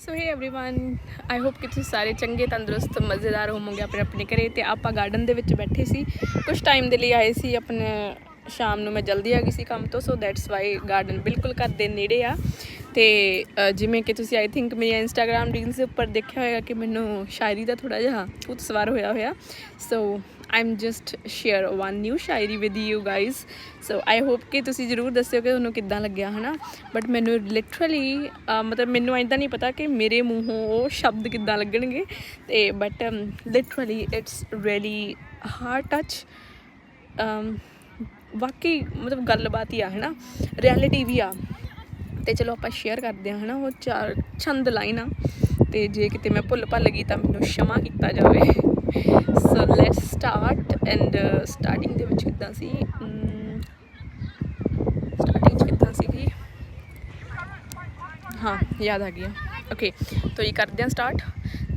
ਸੋ ਹੇ everyone ਆਈ hope ਕਿ ਤੁਸੀਂ ਸਾਰੇ ਚੰਗੇ ਤੰਦਰੁਸਤ ਮਜ਼ੇਦਾਰ ਹੋਵੋਗੇ ਆਪਣੇ ਆਪਣੇ ਘਰੇ ਤੇ ਆਪਾਂ ਗਾਰਡਨ ਦੇ ਵਿੱਚ ਬੈਠੇ ਸੀ ਕੁਝ ਟਾਈਮ ਦੇ ਲਈ ਆਏ ਸੀ ਆਪਣੇ ਸ਼ਾਮ ਨੂੰ ਮੈਂ ਜਲਦੀ ਆ ਗਈ ਸੀ ਕੰਮ ਤੋਂ ਸੋ ਦੈਟਸ ਵਾਈ ਗਾਰਡਨ ਬਿਲਕੁਲ ਘਰ ਦੇ ਨੇੜੇ ਆ ਤੇ ਜਿਵੇਂ ਕਿ ਤੁਸੀਂ ਆਈ ਥਿੰਕ ਮੇਰੀ ਇੰਸਟਾਗ੍ਰam ਰੀਲਸ ਦੇ ਉੱਪਰ ਦੇਖਿਆ ਹੋਵੇਗਾ ਕਿ ਮੈਨੂੰ ਸ਼ਾਇਰੀ ਦਾ ਥੋੜਾ ਜਿਹਾ ਭੂਤ ਸਵਾਰ ਹੋਇਆ ਹੋਇਆ। So I'm just share one new shayari with you guys so I hope ਕਿ ਤੁਸੀਂ ਜ਼ਰੂਰ ਦੱਸਿਓ ਕਿ ਤੁਹਾਨੂੰ ਕਿੱਦਾਂ ਲੱਗਿਆ, ਹਨਾ? ਬਟ ਮੈਨੂੰ ਲਿਟਰਲੀ ਮਤਲਬ ਮੈਨੂੰ ਇੰਦਾ ਨਹੀਂ ਪਤਾ ਕਿ ਮੇਰੇ ਮੂੰਹੋਂ ਉਹ ਸ਼ਬਦ ਕਿੱਦਾਂ ਲੱਗਣਗੇ। ਤੇ but literally it's really heart touch ਵਾਕਈ ਮਤਲਬ ਗੱਲਬਾਤ ਹੀ ਆ, ਹਨਾ? ਰਿਐਲਿਟੀ ਵੀ ਆ। ਤੇ ਚਲੋ ਆਪਾਂ ਸ਼ੇਅਰ ਕਰਦੇ ਹਾਂ, ਹਨਾ, ਉਹ ਚਾਰ ਛੰਦ ਲਾਈਨਾਂ ਤੇ ਜੇ ਕਿਤੇ ਮੈਂ ਭੁੱਲ ਭੱਲ ਗਈ ਤਾਂ ਮੈਨੂੰ ਸ਼ਮਾ ਕੀਤਾ ਜਾਵੇ। So let's start and starting ਦੇ ਵਿੱਚ ਕਿਦਾਂ ਸੀ? ਸਟਾਰਟਿੰਗ ਚ ਕਿਦਾਂ ਸੀਗੀ ਹਾਂ, ਯਾਦ ਆ ਗਿਆ ਓਕੇ ਤੋ ਇਹ ਕਰਦੇ ਹਾਂ ਸਟਾਰਟ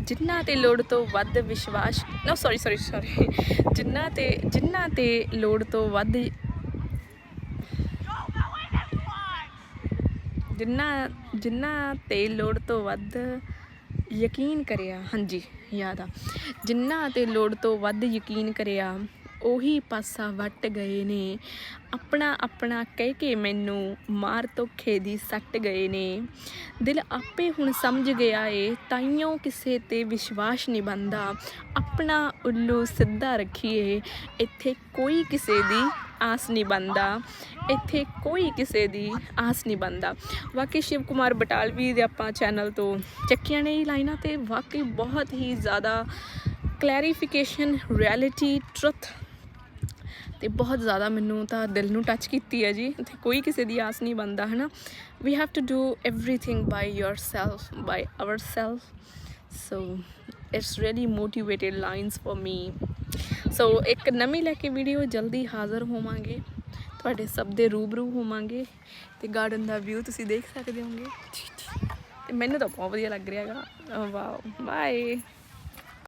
ਜਿੰਨਾ ਤੇ ਲੋੜ ਤੋਂ ਵੱਧ ਵਿਸ਼ਵਾਸ ਨਾ ਸੌਰੀ ਸੌਰੀ ਸੌਰੀ ਜਿੰਨਾ ਤੇ ਜਿੰਨਾ ਤੇ ਲੋੜ ਤੋਂ ਵੱਧ ਜਿੰਨਾ ਜਿੰਨਾ ਤੇ ਲੋੜ ਤੋਂ ਵੱਧ ਯਕੀਨ ਕਰਿਆ, ਹਾਂਜੀ, ਯਾਦ ਆ। ਜਿੰਨਾ ਤੇ ਲੋੜ ਤੋਂ ਵੱਧ ਯਕੀਨ ਕਰਿਆ ਉਹੀ ਪਾਸਾ ਵੱਟ ਗਏ ਨੇ। ਆਪਣਾ ਆਪਣਾ ਕਹਿ ਕੇ ਮੈਨੂੰ ਮਾਰ ਧੋਖੇ ਦੀ ਸੱਟ ਗਏ ਨੇ। ਦਿਲ ਆਪੇ ਹੁਣ ਸਮਝ ਗਿਆ ਏ, ਤਾਈਓ ਕਿਸੇ ਤੇ ਵਿਸ਼ਵਾਸ ਨਹੀਂ ਬੰਦਾ ਆਪਣਾ ਉੱਲੂ ਸਿੱਧਾ ਰੱਖੀਏ, ਇੱਥੇ ਕੋਈ ਕਿਸੇ ਦੀ ਆਸ ਨਹੀਂ ਬੰਦਾ ਇੱਥੇ ਕੋਈ ਕਿਸੇ ਦੀ ਆਸ ਨਹੀਂ ਬੰਦਾ ਵਾਕਈ ਸ਼ਿਵ ਕੁਮਾਰ ਬਟਾਲਵੀ ਦੇ ਆਪਾਂ ਚੈਨਲ ਤੋਂ ਚੱਕੀਆਂ ਨੇ ਇਹ ਲਾਈਨਾਂ ਤੇ ਵਾਕਈ ਬਹੁਤ ਹੀ ਜ਼ਿਆਦਾ ਕਲੈਰੀਫਿਕੇਸ਼ਨ ਰਿਐਲਿਟੀ ਟਰੁੱਥ ਤੇ ਬਹੁਤ ਜ਼ਿਆਦਾ ਮੈਨੂੰ ਤਾਂ ਦਿਲ ਨੂੰ ਟੱਚ ਕੀਤੀ ਹੈ ਜੀ। ਤੇ ਕੋਈ ਕਿਸੇ ਦੀ ਆਸ ਨਹੀਂ ਬੰਦਾ ਹਨਾ? We have to do everything by yourself by ourself so it's really motivated lines for me so ਇੱਕ ਨਵੀਂ ਲੈ ਕੇ ਵੀਡੀਓ ਜਲਦੀ ਹਾਜ਼ਰ ਹੋਵਾਂਗੇ। ਤੁਹਾਡੇ ਸਭ ਦੇ ਰੂਬਰੂ ਹੋਵਾਂਗੇ। ਤੇ ਗਾਰਡਨ ਦਾ ਵਿਊ ਤੁਸੀਂ ਦੇਖ ਸਕਦੇ ਹੋਗੇ ਤੇ ਮੈਨੂੰ ਤਾਂ ਬਹੁਤ ਵਧੀਆ ਲੱਗ ਰਿਹਾ ਹੈਗਾ। Wow bye